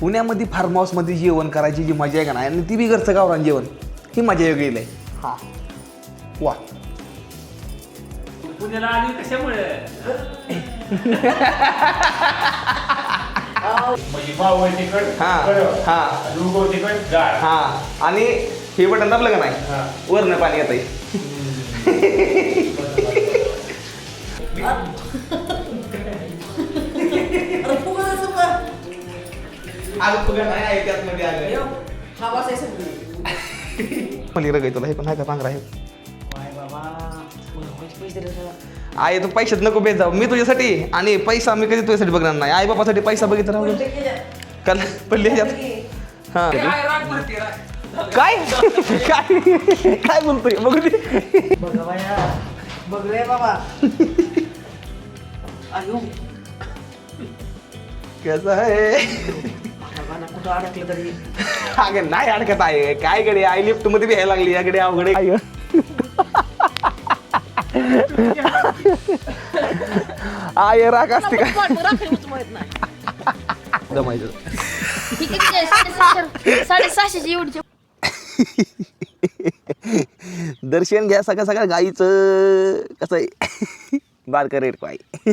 पुण्यामध्ये फार्म हाऊसमध्ये जेवण करायची जी मजा आहे का नाही? आणि ती बी घरचं गावरान जेवण. ही मजा वेगळी आहे हा. वा. पुण्याला आली कशामुळे? म्हणजे हा, हा. रुगो डाळ हा. आणि हे बटन दाबलं का नाही? हा. वरनं पाणी येत आहे अगं तुला नाही आहे आलं हा. मला रगाय तुला हे पण आहे का पांघरा आहे. आई तू पैशात नको भेट जाऊ. मी तुझ्यासाठी आणि पैसा मी कधी तुझ्यासाठी बघणार नाही. आई बापासाठी पैसा बघित राहू? काल पडले? हा. काय? काय? काय बोलतोय? बघू दे. बघा बाया, बघ रे बाबा. अयो कसं आहे? कुठं अडकलं तरी. अगं नाही अडकत आहे काय कडे आई लिफ्टमध्ये भ्यायला लागली. याकडे अवघड आहे. आय राग असते का? साडेसहाशेची एवढी दर्शन घ्या सकाळ सकाळ गाईचं. कसं आहे? बारकर रेट पाय.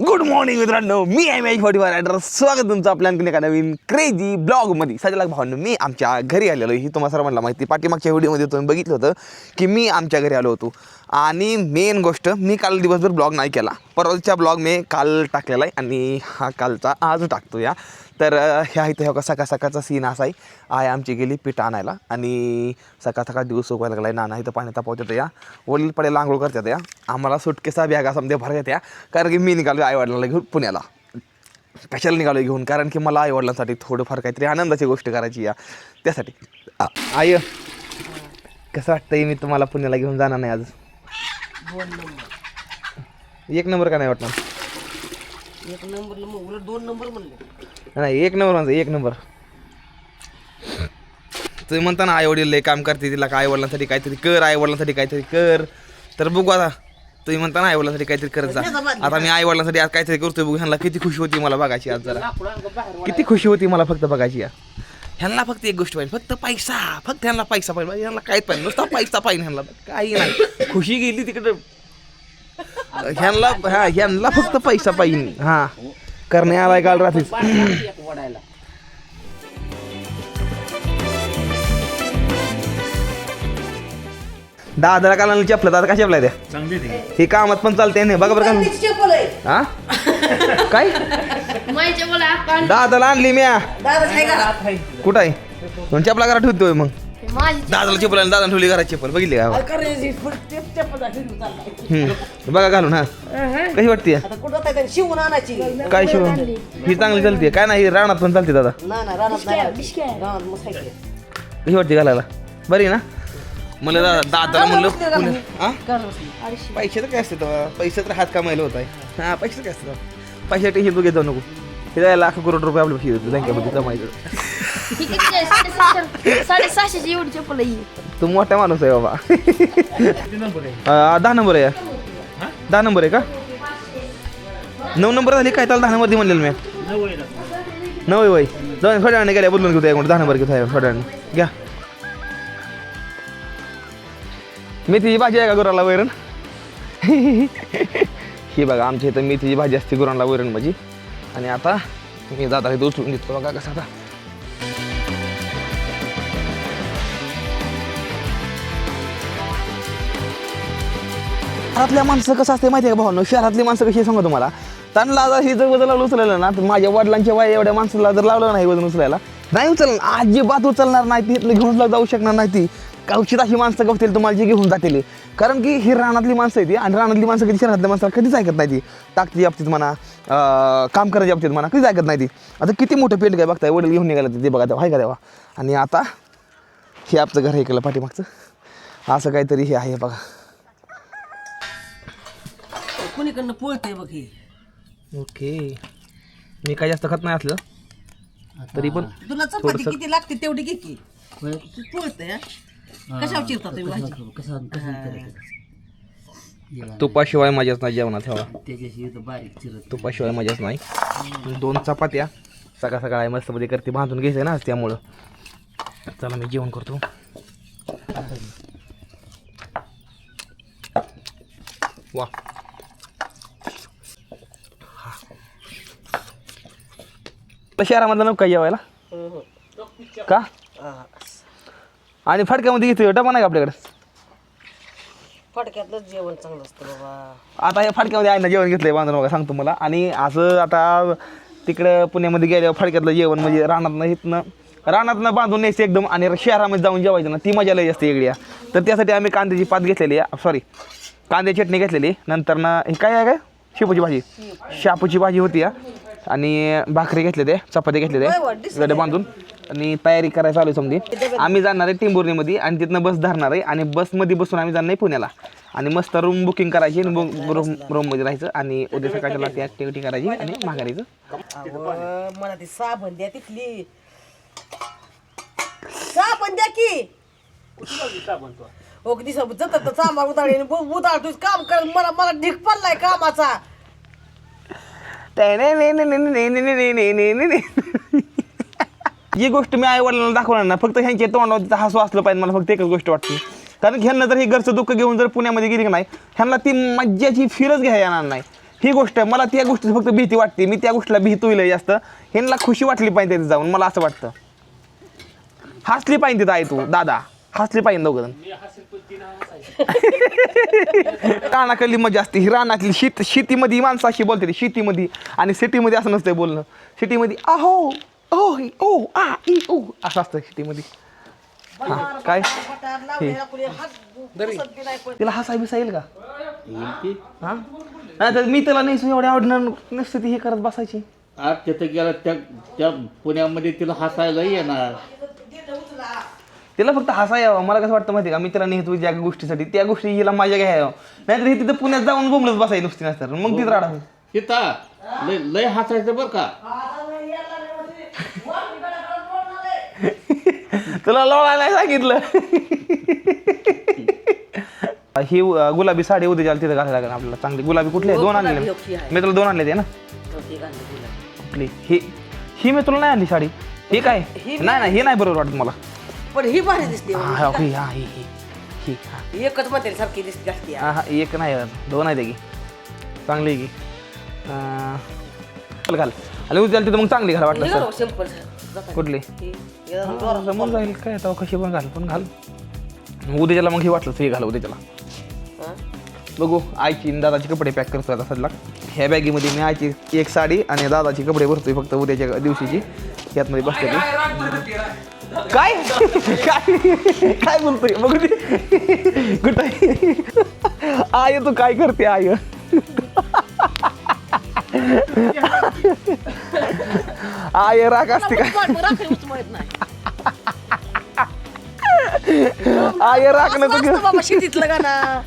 गुड मॉर्निंग मित्रांनो मी आहे मॅच फॉर्टी रायडर. स्वागत तुमचं आपल्या आणखीन एका नवीन क्रेझी ब्लॉगमध्ये सजला भावांनो मी आमच्या घरी आलेलो ही तुम्हाला सर्वांना माहिती पाठीमागच्या व्हिडिओमध्ये तुम्ही बघितलं होतं की मी आमच्या घरी आलो होतो. आणि मेन गोष्ट मी काल दिवसभर ब्लॉग नाही केला. परवाच्या ब्लॉग मी काल टाकलेला आहे आणि हा कालचा आज टाकतो या तर ह्या इथं हो सकाळ सकाळचा सीन असा आहे. आय आमची गेली पीठ आणायला आणि सकाळ सकाळ दिवस उगवायला लागला नाना इथं पाणी तापवतात या. वडील पडे लांगोळ करतात या. आम्हाला सुटकेसा बॅगा समजा भरतात या. कारण की मी निघालो आईवडिलांना घेऊन पुण्याला. कशाला निघालो घेऊन कारण की मला आईवडिलांसाठी थोडंफार काहीतरी आनंदाची गोष्ट करायची या. त्यासाठी. आय कसं वाटतंय मी तुम्हाला पुण्याला घेऊन जाणार नाही आज? एक नंबर का नाही वाटणार एक नंबर उलट दोन नंबर म्हणले. नाही एक नंबर म्हणजे एक नंबर. तुम्ही म्हणता ना आई वडील लय काम करते तिला का आई वडिलांसाठी काहीतरी कर आई वडिलांसाठी काहीतरी कर. तर बघू आता. तुम्ही म्हणता ना आई वडिलांसाठी काहीतरी करत जा. आता मी आई वडिलांसाठी आज काहीतरी करतोय बघू ह्यांना किती खुशी होती मला बघायची आज जरा. किती खुशी होती मला फक्त बघायची या ह्यांना फक्त एक गोष्ट पाहिजे फक्त पैसा फक्त ह्यांना पैसा पाहिजे. ह्यांना काहीच पाहिजे नुसता पैसा पाहिजे ह्यांना. काही नाही. खुशी गेली तिकडे. ह्यांना हा ह्यांना फक्त पैसा पाहिजे. हा. करणे आलाय काल रात्रीच वडायला दादाला काल चपलं दादा कशा चपला त्या? चांगली हे कामात पण चालते नाही बघा बरं का. हा? काय? दादाला आणली म्या. दादा कुठं आहे? म्हणून चपला घरात ठेवतोय मग. दादाला चपल आणि दादा ठेवली घरात चप्पल. बघितली का? चप्पल. हम्म. बघा घालून हा. कशी वाटते? आता कुठं जाताय त्याने शिवून आणायची. काय शिव ही चांगली चालते. काय नाही रानात पण चालते दादा. ना ना रानात नाही. बिस्किट आहे. रानात मस्त आहे की. कशी वाटते घालायला? बरी ना? म्हणलं दादा दादाला म्हणलं हा. पैसे तर काय असते तेव्हा? पैसे तर हात कमायला होत आहे. हा पैसे काय असते पैसे टेन्शन तू घेत जाऊ नको. हे काय लाख करोड रुपये आपल्या पैसे बँकेमध्ये जमायचं ही किती आहे? साडेसहाशे साडेसहाशेची एवढी चप्पल आहे ही. तू मोठा माणूस आहे? बाबा अं, दहा नंबर आहे. दहा नंबर आहे का? नऊ नंबर झाली काय? त्याला दहा नंबर दे म्हणलेलं मी. नऊ आहे वय. जाऊन थोड्या वेळाने गेल्या बदलून घेऊ त्या दहा नंबर घेऊ थोड्या वेळाने घ्या. मेथीची भाजी आहे का गुराला वैरण? ही बघा आमच्या इथं मेथीची भाजी असते गुरांना वैरण भाजी. आणि आता मी दादा हे उचलून घेतो बघा कसं आता. शहरातल्या माणसं कसं असते माहिती आहे का भावांनो? शहरातली माणसं कशी आहे सांगा तुम्हाला? त्यांना जर हे जर वजन लावलं उचलायला ना तर माझ्या वडिलांच्या वय एवढ्या माणसाला जर लावलं नाही वजन उचलायला नाही उचलणार. अजिबात उचलणार नाही ती इथलं घेऊन जाऊ शकणार नाही ती. कवचित अशी माणसं गवतील तुम्हाला जी घेऊन जातील. कारण की ही रानातली माणसं आहे ती आणि रानातली माणसं कधी शहरातल्या माणसाला कधीच ऐकत नाही ती. ताकदी बाबतीत म्हणा काम करायच्या बाबतीत म्हणा कधीच ऐकत नाही ती. आता किती मोठं पेंट काय बघताय? वडील घेऊन निघाला ते बघा तेव्हा आहे का तेव्हा आणि आता हे आपलं घर हे केलं पाठीमागचं. असं काहीतरी हे आहे बघा. कुणीकडनं पळते बघ हे. ओके. मी काय जास्त खात नाही असलं. तरी पण तुला चपाती किती लागते तेवढी घे की. पळते कशावर चिरता तुम्ही भाजी? तुपाशिवाय मजाच नाही जेवणात ठेवा त्याच्याशी बारीक चिरत. तुपाशिवाय मजाच नाही. दोन चपात्या. सकाळ सकाळ आहे मस्तमध्ये करते बांधून घ्यायचं ना त्यामुळं. चला मी जेवण करतो. वा. तर शहरामधलं नको काय जेवायला. का? आणि फडक्यामध्ये घेतो डबा नाही का आपल्याकडे? फडक्यातलं जेवण चांगलं असतं बाबा. आता हे फाडक्यामध्ये आहे ना जेवण घेतलंय बांधून बघा सांगतो मला आणि असं आता तिकडं पुण्यामध्ये गेल्यावर फाडक्यातलं जेवण म्हणजे रानातनं इथनं रानातनं बांधून न्यायचं एकदम आणि शहरामध्ये जाऊन जेवायचं ना ती मजा लई असते वेगळी. आहे. तर त्यासाठी आम्ही कांद्याची पात घेतलेली आहे. सॉरी कांद्याची चटणी घेतलेली. नंतर ना हे काय आहे काय? शेपूची भाजी. शापूची भाजी होती हा. आणि भाकरी घेतले ते चपाती घेतले ते गडे बांधून. आणि तयारी करायला चालू आहे समजी आम्ही जाणार आहे टिंबुर्णीमध्ये आणि तिथनं बस धरणार आहे आणि बसमध्ये बसून आम्ही जाणार आहे पुण्याला. आणि मस्त रूम बुकिंग करायची आणि रूम रूममध्ये राहायचं आणि उद्या सकाळच्याला ती ॲक्टिव्हिटी करायची आणि माघारीचं. अहो, मला ती साबण द्या तिथली. साबण द्या की. हो किती सब जत चांबा उताळे उताळ तुझ काम कर मला मला ढीक पडलाय कामाचा. ही गोष्ट मी आई वडिलांना दाखवणार ना फक्त ह्यांच्या तोंडावर हसू असलं पाहिजे मला फक्त एकच गोष्ट वाटते. कारण ह्यांना जर हे घरचं दुःख घेऊन जर पुण्यामध्ये गेली की नाही ह्यांना ती मज्जाची फिरच घ्या येणार नाही. ही गोष्ट मला त्या गोष्टीची फक्त भीती वाटते. मी त्या गोष्टीला भीती होईल जास्त. ह्यांना खुशी वाटली पाहिजे तिथे जाऊन मला असं वाटतं. हसली पाहिजे तिथं आहे तू दादा. हसली पाहिजे दोघं रानाकडली मजा असते ही रानातली शेत शेतीमध्ये माणसं अशी बोलते शेतीमध्ये. आणि सिटीमध्ये असं नसतंय बोलणं. सिटीमध्ये आहो ओ ओ आ इ ओ असं असतं शेतीमध्ये. हा काय? तिला हसाय बिसा येईल का? हा? नाही तर मी त्याला नाही एवढ्या आवडणार नसते ती हे करत बसायची. आज तिथं गेला त्या त्या पुण्यामध्ये तिला हसायला येणार. तिला फक्त हसा यावं. मला कसं वाटतं माहिती का? मी तिला नेहतो ज्या गोष्टीसाठी त्या गोष्टी हिला माझ्या घ्यावं नाहीतर ही तिथं पुण्यात जाऊन बोंबलत बसायची नुसती नसतं. मग तिथं राडा तिथं लय लय हसायचं बरं का? तुला लोळा नाही सांगितलं? ही गुलाबी साडी उद्या जायला तिथं घालायला लागेल आपल्याला. चांगली. गुलाबी कुठली आहे? दोन आणले मी तुला दोन आणले ते ना? कुठली? ही ही मी तुला नाही आणली साडी. ही काय? नाही नाही हे नाही बरोबर वाटत मला. पण ही भारी दिसते हा. हा, ही हा ही ही ही. हा. एकच मध्ये सारखी दिसते जास्ती हा. हा एक नाही दोन आहे की. चांगली आहे की. अं, चल घाल. आणि उद्या तिथं मग चांगली घाल वाटलं सर. सिंपल कुठली? समोर जाईल काय तेव्हा कशी पण घाल पण घाल. उद्याच्याला मग हे वाटलं हे घाल उद्याच्याला. बघू आईची आणि दादाचे कपडे पॅक करतो आता सध्या. ह्या बॅगीमध्ये मी आईची एक साडी आणि दादाची कपडे भरतोय फक्त उद्याच्या दिवशीची. यातमध्ये बसते ती. काय? काय? काय बोलतोय? बघू दे. कुठं आय तू काय करते आय आय राग असते काय? आय राग नको बाबा शेतीतलं का ना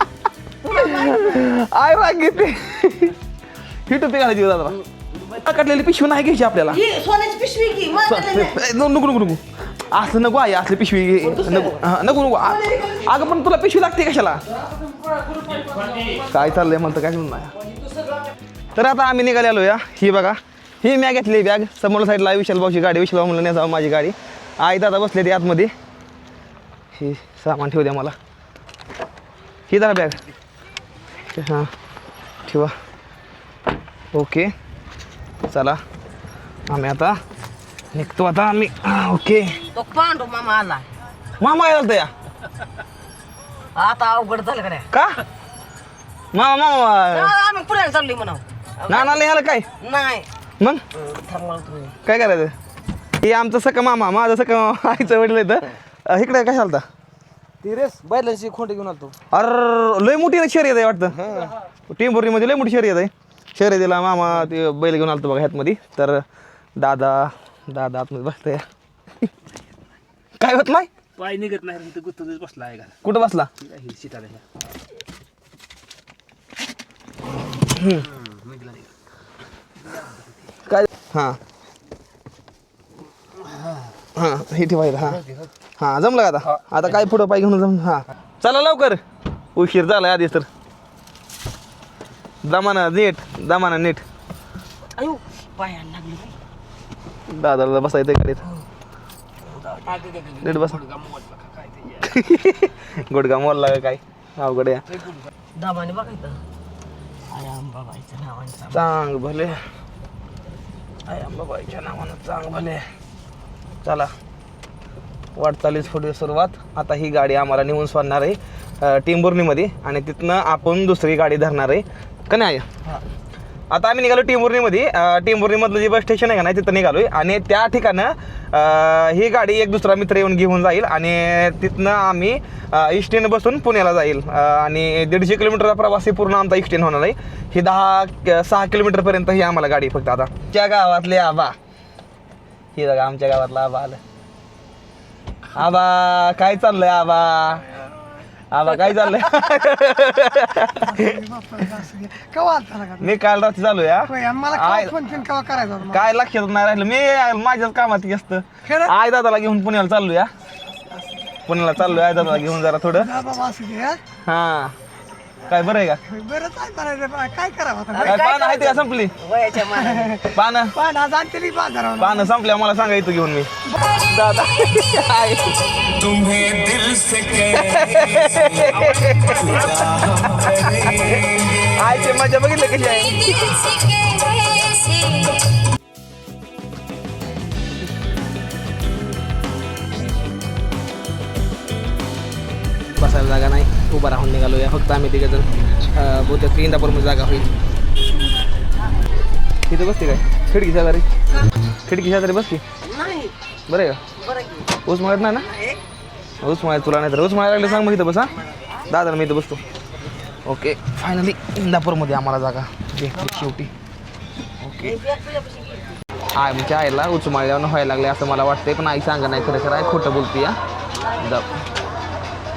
आय घेते ही टोपी घालायची दादा. काढलेली पिशवी नाही घ्यायची आपल्याला. ही सोन्याची पिशवी की मला ए, नको नको नको. नको असं नको आहे असली पिशवी घे. नको. हा, नको नको. आ- अगं पण तुला पिशवी लागते कशाला? काय चाललंय म्हणतं काय म्हणून नाही. तर आता आम्ही निघाले आलो या. ही बघा. ही मी घेतली बॅग. समोर साईडला विशाल भाऊची गाडी विशाल भाऊ म्हणलं नाही जाऊ माझी गाडी. आई दादा बसले ते आतमध्ये हे सामान ठेवू द्या मला. ही जरा बॅग हां. ठेवा. ओके. चला. आम्ही आता निघतो आता आम्ही. ओके. तो पांडू मामा आला. मामा यायला या आता अवघड झालं का नाही? का? मामा मामा आम्ही पुण्याला चाललोय म्हणा नानाला यायला काय? नाही. मग? तुम्ही. काय करायचं? हे आमचं सका मामा माझं सका मामा आईचं वडील येतं इकडे काय चालता ती रेस बैलांची खोंड घेऊन आलतो. अरे लय मोठी शर्यत आहे वाटतं. टेंभुर्णीमध्ये लय मोठी शर्यत आहे. शर्यतीला मामा ते बैल घेऊन आलतो बघा ह्यातमध्ये. तर दादा दादा आतमध्ये बसतंय. काय होत नाही पाय निघत नाही गुत्तच बसला आहे का कुठं बसला? ही काय? हां. हां हे ठेवायचं हां. हां जमलं का आता? आता काय पुढं पाय घेऊन जम हां. चला लवकर. उशीर झाला आधीच तर. जमाना नीट जमाना नीट. अयो पायाला लागलं दादाला बसायचं गाडीत नीट बसा. गुडगा मोडला का काय? अवघड दामाने बघायचं अरे चांग भले. आय अंबाबाईच्या नावानं चांग भले. चला. वाटचालीस पुढे सुरुवात. आता ही गाडी आम्हाला नेऊन सोडणार आहे अं, टेंभुर्णीमध्ये आणि तिथनं आपण दुसरी गाडी धरणार आहे. का नाही आता आम्ही निघालो टेंभुर्णीमध्ये अं, टेंभुर्णीमधलं जे बस स्टेशन आहे का नाही तिथं निघालोय. आणि त्या ठिकाणं ही गाडी एक दुसरा मित्र येऊन घेऊन जाईल आणि तिथनं आम्ही इष्टीनं बसून पुण्याला जाईल. आणि दीडशे किलोमीटरचा प्रवास हे पूर्ण आमचा इष्टीन होणार आहे. ही दहा सहा किलोमीटरपर्यंत ही आम्हाला गाडी फक्त आता. त्या गावातले आबा. ही बघा आमच्या गावातला आबा आलं. आबा काय चाललंय आबा? आबा काय चाललंय? मी काल रात्री चालू या आय- काय लक्षात नाही राहिलं. मी माझ्याच कामात व्यस्त. आय दादाला घेऊन पुण्याला चाललो या पुण्याला चाललोय आय दादाला घेऊन जरा थोडं. हा. काय बरं आहे का? काय करावं काय पानं आहेत का संपली? वयाच्या मानाने. पानं? पण आज आणतेली बाजारावर. पानं संपल्या मला सांगा इथं घेऊन मी. दादा. आय. आयचे मजा बघितलं कशी आहे? बसायला जागा नाही. उभा राहून निघालो या फक्त आम्ही तिघे जण बहुतेक इंदापूरमध्ये जागा होईल. तिथे बसते काय? खिडकी शेजारी? खिडकी शेजारी बसते? बरं आहे का? ऊस मळत नाही ना? ऊस मळत तुला नाही तर ऊस मळायला लागले सांग मग इथं बसा दादा मी इथं बसतो. ओके फायनली इंदापूरमध्ये आम्हाला जागा. शेवटी. ओके. आय म्हणजे आईला उच माळल्यावर व्हायला लागले असं मला वाटतंय पण आई सांगा नाही खरं खरं आहे खोटं बोलते या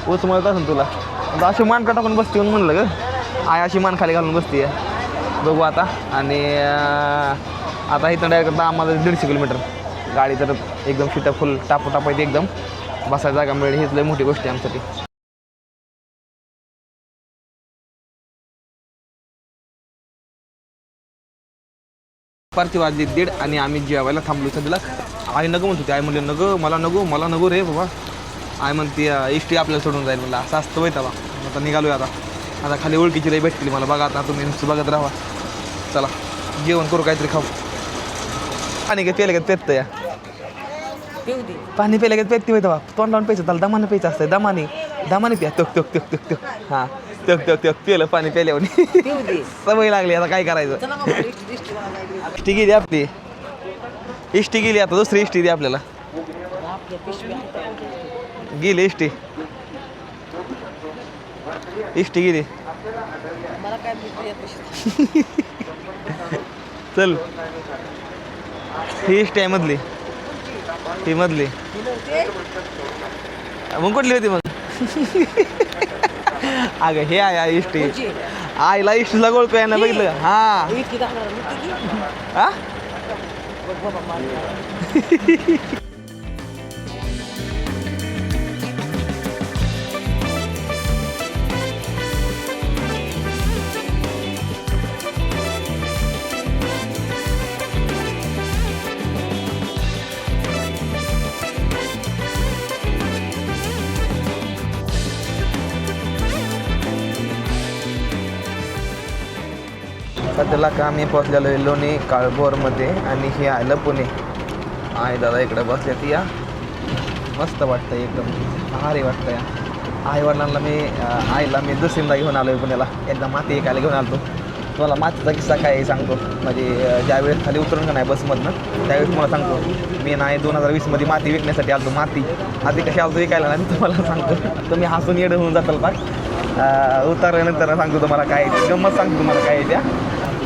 जा मळत असेल तुला. आता अशी मानका टाकून बसते म्हणून म्हणलं ग. आय अशी मान खाली घालून बसते बघू आता. आणि आता इथं डायरेक्ट आम्हाला दीडशे किलोमीटर. गाडी तर एकदम फिटा फुल टापू टापायची एकदम. बसायला जागा मिळेल हीच लय मोठी गोष्ट आहे आमच्यासाठी. पारची वाजली दीड आणि आम्ही जेवायला थांबलो सध्याला आई नको म्हणत होती. आई म्हणले नको मला नको मला नको रे बाबा. आई म्हणते इष्टी आपल्याला सोडून जाईल मला असं असतं तेव्हा. आता निघालोय आता. आता खाली ओळखीची लई भेटली मला. बघा आता तुम्ही नुसतं बघत राहा. चला जेवण करू काहीतरी खाऊ. पाणी काय पेलं का पेत या पाणी प्यायला का पेती होय तेव्हा. तोंड लावून प्यायचं त्याला दमाने प्यायचं असतं दमाने दमाने प्या. तक तक तक तक तक. हां. तक तक तक. पेलं पाणी प्यायल्यावर सवय लागली आता काय करायचं. इष्ट- गेली आपली. इष्टी गेली आता. दुसरी इष्टी दे आपल्याला. गेली इष्टी इष्टी गेली? चल. ही इष्टी आहे मधली. ही मधली? मग कुठली होती मग? अगं हे आहे आहे इष्टी? आईला इष्टीला गोळ प्यायला बघितलं. का? हा? ही त्याला का आम्ही पोहोचलेलो आहे लोणी काळभोरमध्ये आणि हे आलं पुणे. आहे दादा इकडं बसल्यात या. मस्त वाटतं एकदम. भारी वाटतं या आई वडिलांना मी आईला मी दुसरीला घेऊन आलो आहे पुण्याला. एकदा माती एकायला घेऊन आलो तुम्हाला मातीचा किस्सा काय आहे सांगतो. म्हणजे ज्यावेळेस खाली उतरून का नाही बसमधनं त्यावेळेस तुम्हाला सांगतो. मी नाही दोन हजार वीसमध्ये माती विकण्यासाठी आलो माती आधी कशी आलो विकायला नाही तुम्हाला सांगतो. तुम्ही हसून येडं होऊन जाताल बा उतरल्यानंतर सांगतो तुम्हाला काय आहे गंमत सांगतो तुम्हाला काय आहे त्या.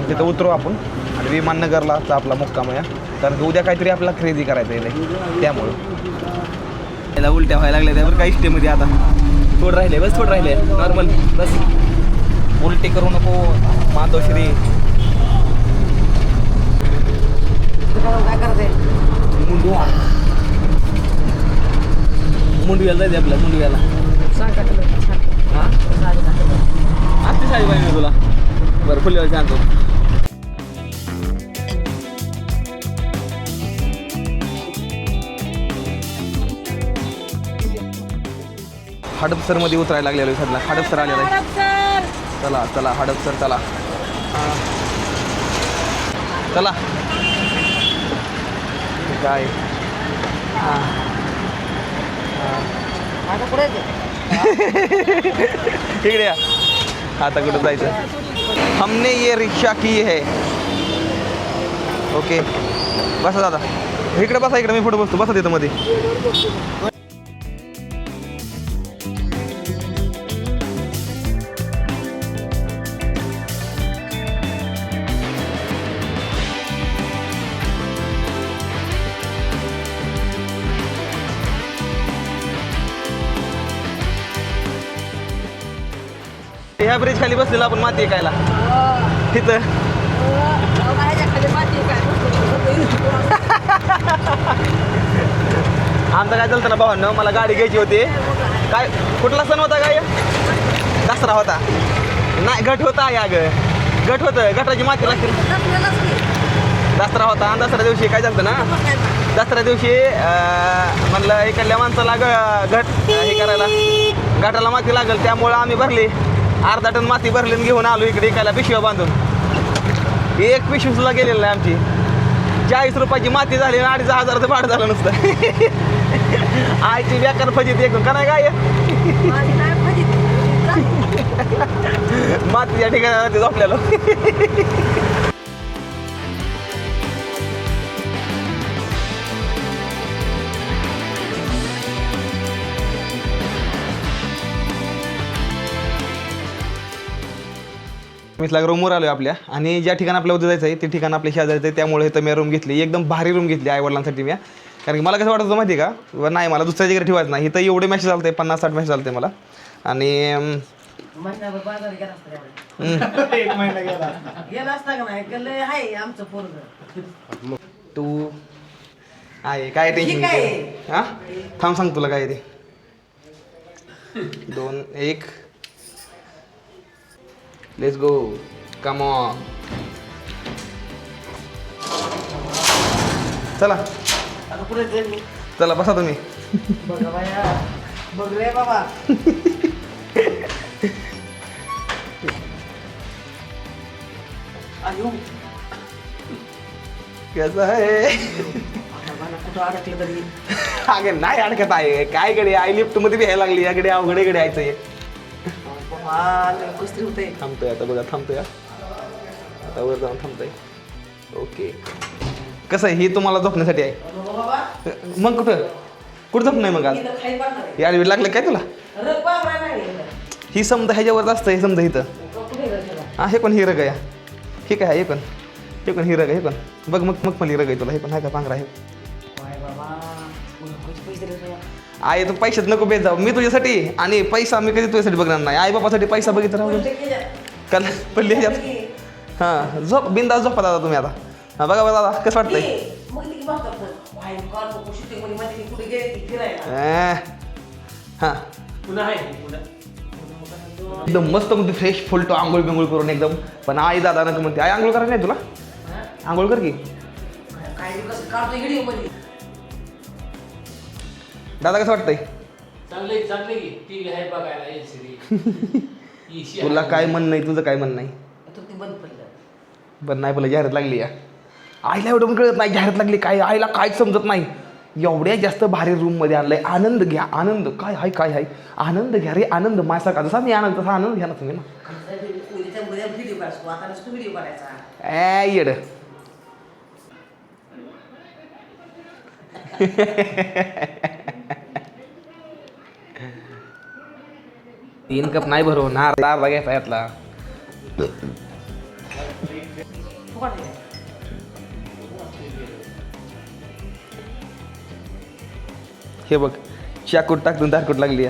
तिथं उतरू आपण. आणि विमाननगरला चा आपला मुक्काम आहे. कारण की उद्या काहीतरी आपल्याला खरेदी करायचं आहे त्यामुळं. याला उलट्या व्हायला लागल्या त्यावर काही स्टेमध्ये आता. थोडं राहिले बस थोडं राहिले. नॉर्मल बस. उलटी करू नको मातोश्री. काय मुंडवा मुंडव्याला जायचं आपल्या मुंडव्याला. हां. आत्ती साडी पाहिजे तुला. बरं फुलव्याला सांगतो हडपसरमध्ये उतरायला लागलेलो आहे सध्या हडपसर आलेला आहे. चला चला हडपसर चला. चला. काय? हां इकडे या. आता कुठं जायचं? हमने ये रिक्षा की है. ओके बसा दादा. इकडे बसा इकडे. मी पुढे बसतो. बसा तिथं मध्ये ह्या ब्रिज खाली बसलेला आपण माती खायला तिथं. आमचं काय चालतं ना भावांना मला गाडी घ्यायची होती. काय कुठला सण होता काय? दसरा होता. नाही गट होता या ग गट होतं. गटाची माती लागते दसरा होता. आणि दसऱ्या दिवशी काय चालतं ना? दसऱ्या दिवशी म्हणलं इकडल्या माणसाला ग घट हे करायला. घाटाला माती लागेल त्यामुळं आम्ही भरली. अर्धा टन माती भरली घेऊन आलो इकडे इकायला पिशव्या बांधून. एक पिशवी सुद्धा गेलेली नाही आमची. चाळीस रुपयाची माती झाली आणि अडीच हजाराचं भाडं झालं नुसतं. आईची बेकार फजित एकूण का नाही काय मातीच्या ठिकाणी झोपलेलो मीसला रूमवर आलो आपल्या. आणि ज्या ठिकाणी आपल्या उद्या जायचं आहे ते ठिकाण आपल्या शेजारचं आहे त्यामुळे इथं मी रूम घेतली. एकदम भारी रूम घेतली आईवडिलांसाठी मी कारण की मला कसं वाटतं माहिती आहे का? व नाही मला दुसऱ्या ठिकाणी ठेवायचं नाही. इथं एवढे मॅसेज चालते पन्नास साठ मॅसेज चालते मला. आणि आहे तू आहे काय टेन्शन आहे. घेते? हा? थांब सांग तुला काय आहे ते. दोन एक. लेट्स गो कम ऑन चला. चला बसा तुम्ही. आयो. कसं आहे? अगे नाही अडकत आहे. काय कडे आई लिफ्टमध्ये भ्यायला लागली. याकडे अवघडे कडे यायचं लय कुस्ती होते थांबतोय आता बघा थांबतोय हा. आता वर जाऊन थांबतोय. ओके. कसं आहे? हे तुम्हाला झोपण्यासाठी आहे. बाबा. मग कुठं? कुठं झोप नाही मग आज? आहे. यार लागलं काय तुला? रग. ही समजा ह्याच्यावर असतं हे समजा इथं. रग? हा हे पण हिरग आहे. हे काय आहे हे पण. हे पण हिरग आहे हे पण. बघ मग मग पण हिरग आहे तुला. हे पण आहे का पांघरा आहे आई तू पैशात नको बेत जाऊ. मी तुझ्यासाठी आणि पैसा मी कधी तुझ्यासाठी बघणार नाही. आई बापासाठी पैसा बघितला राहू पैसे केले. पडली ह्याच्यात हां झोप बिंदास झोपा दादा तुम्ही आता. हा बघा बघा दादा कसं वाटतंय? हां. एकदम मस्त म्हणते फ्रेश फुलतो आंघोळ बिंघोळ करून एकदम. पण आई दादा नको म्हणते. आई आंघोळ करायला नाही तुला? आंघोळ कर की. दादा कसं वाटतंय? चांगले चांगले की. आहे बघायला एल सी तुला काय म्हण नाही तुझं काय म्हण नाही? ते बंद पडलं पण नाही बोला जाहिरात लागली या. आईला एवढं पण कळत नाही जाहिरात लागली काय आईला काहीच समजत नाही. एवढ्या जास्त भारी रूममध्ये आणलंय. आनंद घ्या आनंद. काय हाय काय हाय. आनंद घ्या रे आनंद. माझ्यासारखा जसा मी आनंद तसा आनंद घ्या ना तुम्ही ना. उद्याच्या उद्या व्हिडिओ काढतो आता नसतो व्हिडिओ काढायचा ए येड. तीन कप नाही भरवणार. अर्धा घ्यायचा यातला हे बघ चाकूट टाकून दारकूट लागली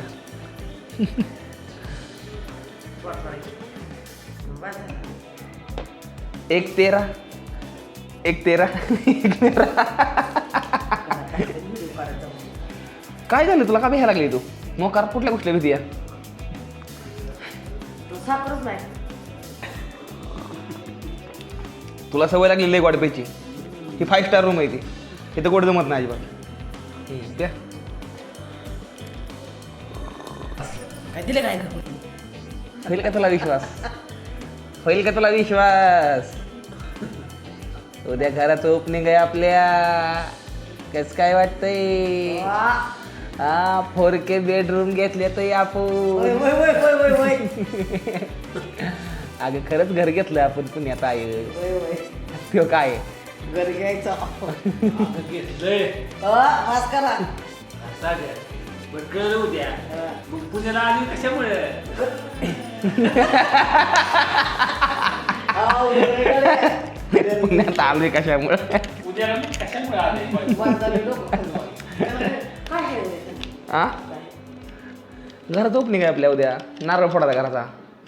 एक तेरा एक तेरा एक तेरा. काय झालं तुला का भ्यायला लागली तू? मोकार कुठल्या कुठल्या भीती या तुला सवय लागली लई गोड प्यायची ही फाईव्ह स्टार रूम आहे ती. इथं गोड जमत नाही अजिबात. हम्म, त्या काय दिले काय? घरगुती होईल का तुला विश्वास? होईल का तुला विश्वास? उद्या घराचं ओपनिंग आहे आपल्या. कस काय वाटतंय? हा फोर के बेडरूम घेतले तर आपण. अगं खरंच घर घेतलं आपण पुण्यात आहे तो काय? घर घ्यायचं. घेतलंय. मास करा. सागर पण कर उद्या. मग पुण्याला आली कशामुळे? पुण्यात आलोय कशामुळे? आले? हा घरात ओपनिंग आहे आपल्या उद्या. नारळ फोडायचा घराचा.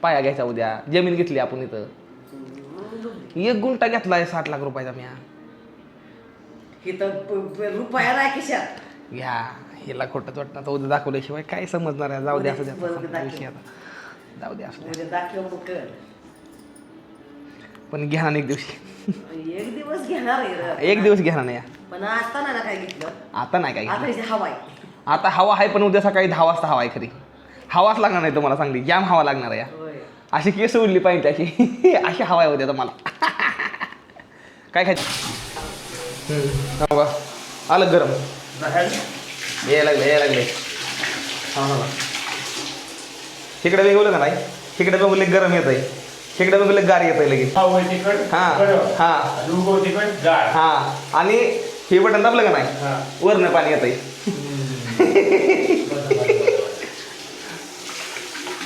पाया घ्यायचा उद्या. जमीन घेतली आपण इथं. एक गुंठा घेतलाय साठ लाख रुपयाचा मी इथं प- प- रुपया नाही खिशात. घ्या हिला खोटंच वाटतं आता उद्या दाखवल्याशिवाय काय समजणार आहे. जाऊ द्या असू द्या. विषय आता. जाऊ द्या असू द्या उद्या दाखव मग कर. पण घ्या ना एक दिवशी. एक दिवस घेणार आहे रं. एक दिवस घ्या ना या. पण आता नाही ना काय घेतलं. आता नाही काय आता इथे हवाय आता हवा आहे पण उद्या सकाळी दहा वाजता हवा आहे खरी. हवाच लागणार नाही तुम्हाला सांगली जाम हवा लागणार आहे या. अशी केस उडली पाहिजे अशी. अशी हवा आहे उद्या तुम्हाला काय खायचं. आलं गरम. यायला लागले यायला लागले. हा हा तिकडे वेगवलं का नाही? तिकडे बघले गरम येत आहे तिकडे बघले गार येत आहे लगेच हा हा. हा. आणि हे बटन दाबलं का नाही? वरनं पाणी येत आहे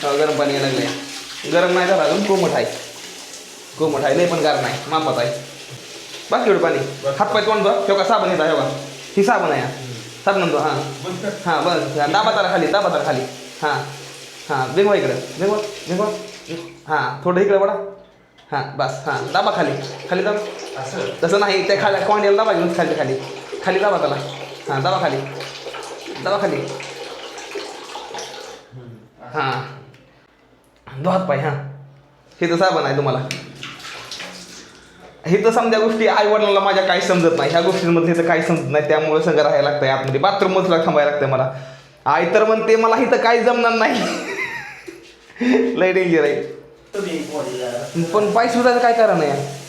गरम पाणी यायला लागलंय. गरम नाही झालं अजून कोमट आहे. कोमट आहे लय पण गार नाही मापात आहे. बस एवढं पाणी. हात पाय तोंड बघ ठेवा साबण येत आहे बघा. ही साबण आहे. हा. साबण हां. हां बस दाबा तारा खाली दाबा तारा खाली. हां. हां बेंगवा इकडं. बेंगवा बेंगवा हां थोडं इकडे बडा हां बस. हां दाबा खाली. खाली दाबा. तसं नाही त्या खाली कोंड्याला दाबा घेऊन खाली खाली. खाली दाबा त्याला. हां दाबा खाली. दाबा खाली. हां. दो हात पाय हां. हे तर साबण आहे तुम्हाला. हे तर समजा गोष्टी आई वडिलांना माझ्या काही समजत नाही. ह्या गोष्टींमध्ये तर काही समजत नाही. त्यामुळे संग राहायला लागतंय आतमध्ये. बाथरूम थांबायला लागतंय मला. आई तर म्हणते मला इथं काही जमणार नाही. लय डेंजर आहे. पण पाय सुधायचं काय कारण आहे?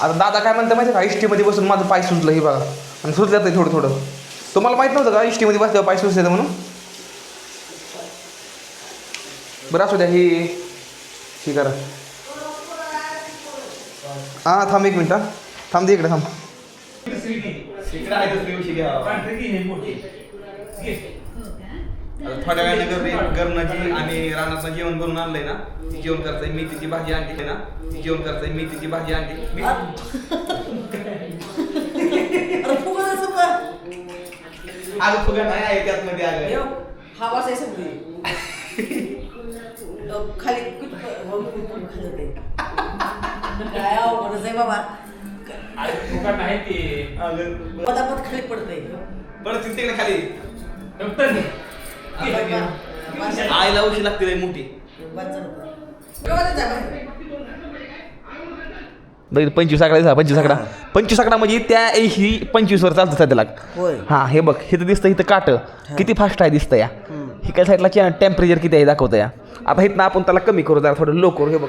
आता दादा काय म्हणते माहिती का? इष्टीमध्ये बसून माझं पाय सुचलं हे बघा. आणि सुचलं तर थोडं थोडं तुम्हाला माहीत नव्हतं का? इष्टीमध्ये बसल्यावर पाय सुचलं म्हणून? बरं असू द्या ही ही करा. हां थांब एक मिनिट हा. थांब दे इकडे थांब. थोड्या वेळाने गरणाची आणि रानात जेवण बनवून आणलंय ना ती जेवण करताय मेथीची भाजी आणली ना ती जेवण करताय मेथीची भाजी आणली मी- अरे फुगं नाही आहे त्यात मध्ये आलं हो, कुठ खाली ते. काय अवघडच आहे बाबा. अरे फुकट नाही ते. पदापद खाली पडतंय बरं तिकडे खाली. डॉक्टर आईला उशी लागते लय मोठी. बघ पंचवीस आकडा दिसा पंचवीस आकडा. पंचवीस आकडा म्हणजे त्या ऐंशी पंचवीस वर चालतं सध्याला होय. हा हे बघ इथं दिसतं इथं काट. किती फास्ट आहे दिसतं या. इकडच्या साईडला टेम्परेचर किती आहे? दाखवतं या. आता इथनं आपण त्याला कमी करू जरा थोडं लो करू हे बघ.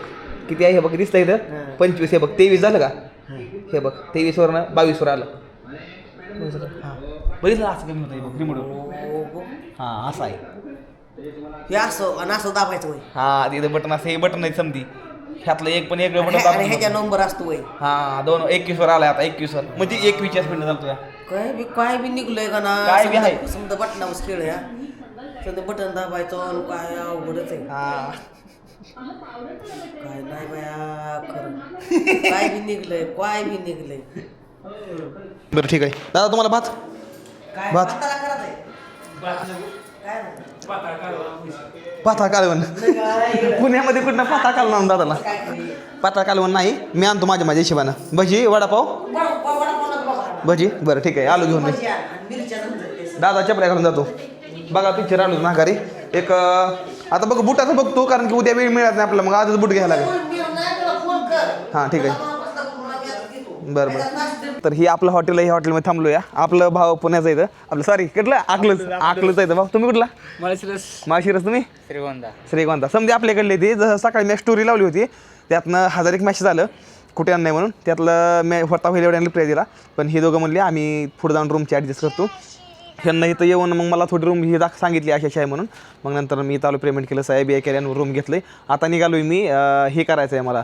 किती आहे हे बघ दिसतं इथं? पंचवीस हे बघ तेवीस झालं का? हे. बघ तेवीस वरनं बावीस वर आलं. हा. बघितलं असं कमी होतं हे बघ रिमोट हा असं आहे. हे असं आणि असं दाबायचं हा तिथं बटन असं हे बटन आहे समधी. ह्यातलं एक पण एक आणि बटन हे- आणि ह्याच्या नंबर असतो वय. हा दोन एकवीस वर आलाय आता एकवीस वर म्हणजे एकवीसच्या स्पीड चालतो या काय बी काय बी निघलंय का ना? काय बी आहे. समजा- समजा बटनावर खेळ या समजा बटन दाबायचं आणि काय अवघडच आहे. हा. काय नाही बाया खरं. काय बी निघलंय काय बी निघलंय. बरं ठीक आहे. दादा तुम्हाला भात? काय बात. भाताला करत आहे काय नाही. पाता कालवण. पुण्यामध्ये कुठं पाता कालवण दादाला? पाता कालवण नाही मी आणतो माझ्या माझ्या हिशोबानं. भजी वडापाव. भजी? बरं ठीक आहे आलो घेऊन. दादा चपल्या घालून जातो. बघा पिक्चर आलो माघारी. एक आता बघ बुटाचं बघतो कारण की उद्या वेळ मिळत नाही आपल्याला मग आजच बुट घ्यायला लागेल. हां ठीक आहे मला बसला फोन, मला मी आता घेतो. बरं बरं. तर ही आपलं हॉटेल आहे हॉटेलमध्ये थांबलो या आपलं भाव पुण्याचं इथं. आपलं सॉरी कुठलं? आकलंच आकलंच आहे भाऊ तुम्ही कुठला? माळशिरस. माशिरस तुम्ही? श्रीगोंदा. श्रीगोंदा. समजा आपल्याकडले ते जसं सकाळी मी स्टोरी लावली होती. त्यातनं हजार एक मॅसेज आलं. कुठे आण नाही म्हणून? त्यातलं मी होता होईल एवढ्या प्रे दिला. पण हे दोघं म्हणले आम्ही पुढे जाऊन रूमची ॲडजस्ट करतो. ह्यांना इथं येऊन मग मला थोडी रूम ही दाख सांगितली अशी अशी आहे म्हणून. मग नंतर मी आलो पेमेंट केलं साहेब या केल्यानं रूम घेतलं आता निघालो मी हे करायचं आहे मला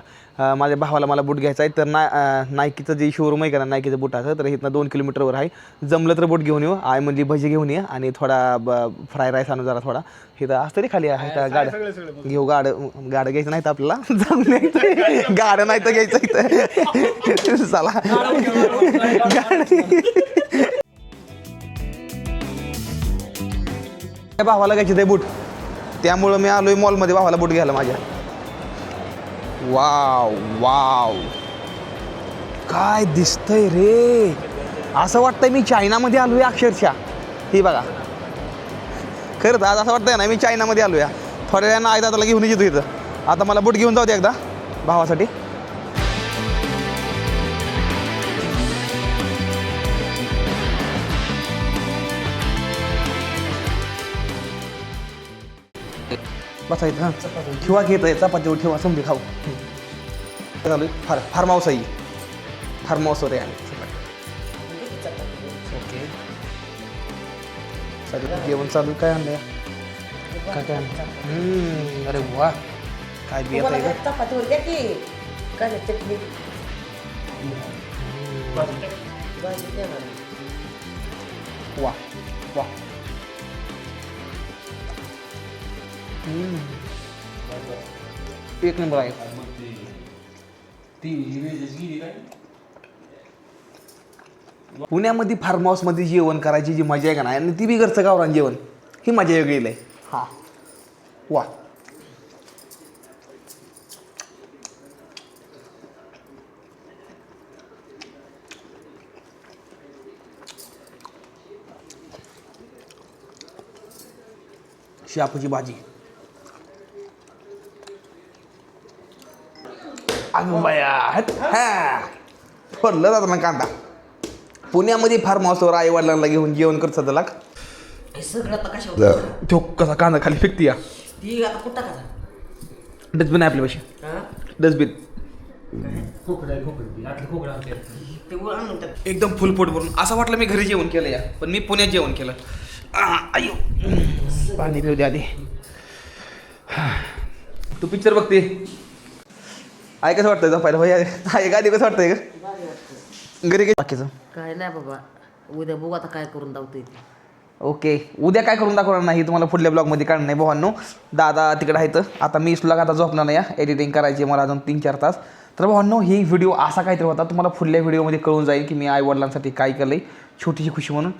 माझ्या भावाला मला बूट घ्यायचा आहे. तर ना नायकीचं जे शोरूम आहे का ना नायकीचं बुटाचं तर इथनं दोन किलोमीटरवर आहे. जमलं तर बूट घेऊन येऊ. आय म्हणजे भजी घेऊन ये. आणि थोडा फ्राय राईस आणू जरा थोडा. इथं असतं रे खाली आहे गाड. घेऊ गाड गाड घ्यायचं नाही तर आपल्याला जाऊन घ्यायचं गाड नाही तर घ्यायचं इथं. चला. त्या भावाला घ्यायचे ते बूट. त्यामुळं मी आलोय मॉलमध्ये भावाला बूट घ्यायला माझ्या. Wow wow. काय दिसतंय रे? असं वाटतंय मी चायनामध्ये आलोय अक्षरशः. ही बघा. खरंच आज असं वाटतंय ना मी चायनामध्ये आलो या थोड्या वेळानं आई दादाला घेऊन येतो इथं. आता मला बूट घेऊन जाऊ दे एकदा भावासाठी. बसायचं हां. ठेवा घेत आहे चपातीवर ठेवा समजे खाऊ. चालू फार फार्म हाऊस आहे फार्म हाऊसवर आहे. आम्ही ओके. चालेल जेवण चालू काय आणलं काय काय आणलं हम्म, अरे वा. काय बियात आहे का चपातीवर द्या की. काय नाही, चटणी. भाजी द्या मला. वा वा. एक नंबर आहे. पुण्यामध्ये फार्म हाऊसमध्ये जेवण करायची जी मजा आहे का नाही? आणि ती बी घरचं गावरान जेवण. ही मजा वेगळी आहे हां. वा. शापूची भाजी. अगं बाया हा. जातं ना कांदा. पुण्यामध्ये फार्म हाऊसवर आई वडिलांना घेऊन जेवण करत त्याला हे सगळं आता कशावर तो कसा कांदा खाली फेकते या? ती आता कुठं टाकायचा डस्टबिन आहे आपल्यापाशी हा? डस्टबिन. ते वर आणून एकदम फुल पोट भरून. असं वाटलं मी घरी जेवण केलं या पण मी पुण्यात जेवण केलं. आ, आयो. पाणी पिऊ दे आधी. तू पिक्चर बघते. आहे कसं वाटतंय जपायला भाई आहे गाडी कसं वाटतंय का घरी काय बाकीचं? काय नाही बाबा. उद्या बघू आता काय करून दावतोय ते. ओके. उद्या काय करून दाखवणार नाही तुम्हाला पुढल्या ब्लॉगमध्ये काढणार नाही भावांनो. दादा तिकडे आहेत. आता मी सुद्धा आता झोपणार नाही एडिटिंग करायची आहे मला अजून तीन चार तास. तर भावांनो ही व्हिडिओ असा काहीतरी होता. तुम्हाला पुढल्या व्हिडिओमध्ये कळून जाईल की मी आई वडिलांसाठी काय केलं आहे छोटीशी खुशी म्हणून.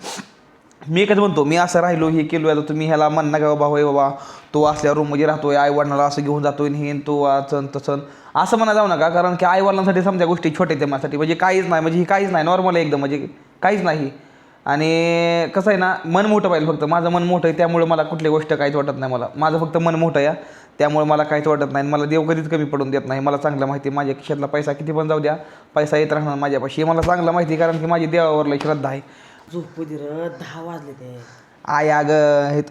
मी एकच म्हणतो मी असं राहिलो हे केलो आता तुम्ही ह्याला म्हण नका बाबा होय बाबा तो असल्या रूममध्ये राहतोय आई वडिलांना असं घेऊन जातोय हे तो असं तसं. असं म्हणा जाऊ नका कारण की आई वडिलांसाठी समजा गोष्टी छोट्या त्यासाठी म्हणजे काहीच नाही म्हणजे ही काहीच नाही नॉर्मल आहे एकदम म्हणजे काहीच नाही. आणि कसं आहे ना मन मोठं पाहिजे फक्त माझं मन मोठं आहे त्यामुळे मला कुठली गोष्ट काहीच वाटत नाही मला. माझं फक्त मन मोठं आहे त्यामुळे मला काहीच वाटत नाही. मला देव कधीच कमी पडून देत नाही. मला चांगलं माहिती माझ्या खिशातला पैसा किती पण जाऊ द्या पैसा येत राहणार माझ्यापाशी. हे मला चांगलं माहिती आहे कारण की माझी देवावरला श्रद्धा आहे. झोपू दे दहा वाजले ते. आय अगं हे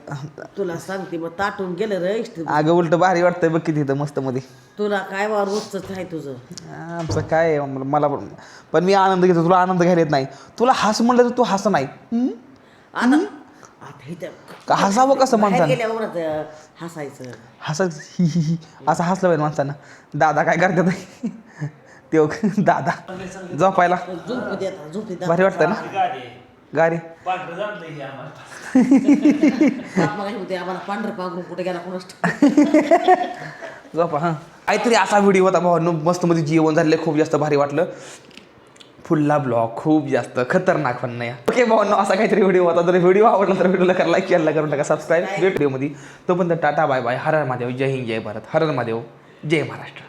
तुला सांगते मग ताटून गेलं रे इष्ट अगं उलट भारी वाटतंय बघ किती इथं मस्त मध्ये. तुला काय बा रोजच आहे तुझं. आमचं काय आहे, मला मला पण पण मी आनंद घेतो तुला आनंद घ्यायला येत नाही. तुला हस म्हणलं तर तू हस नाही. हम्म? आता आता इथं का हसावं कसं बाहेर माणसानं? गेल्यावर हसायचं. हसत ही ही ही. असं हसलं पाहिजे माणसानं. दादा काय करतात? ते दादा. झोपायला. झोपू भारी वाटतं ना? गाडी पांढरं जाणलं हे आम्हाला. होते आम्हाला पांढरं पांघरून कुठे गेला झोपा हां. काहीतरी असा व्हिडिओ होता भावांनो मस्त मध्ये जेवण झालेलं खूप जास्त भारी वाटलं. फुल्ला ब्लॉग खूप जास्त. खतरनाक पण नाही. ओके भावांनो असा काहीतरी व्हिडिओ होता. जर व्हिडिओ आवडला तर व्हिडिओला करा लाईक केला करून टाका सबस्क्राईब व्हिडिओमध्ये तोपर्यंत टाटा बाय बाय. हर हर महादेव. जय हिंद जय भारत. हर हर महादेव. जय महाराष्ट्र.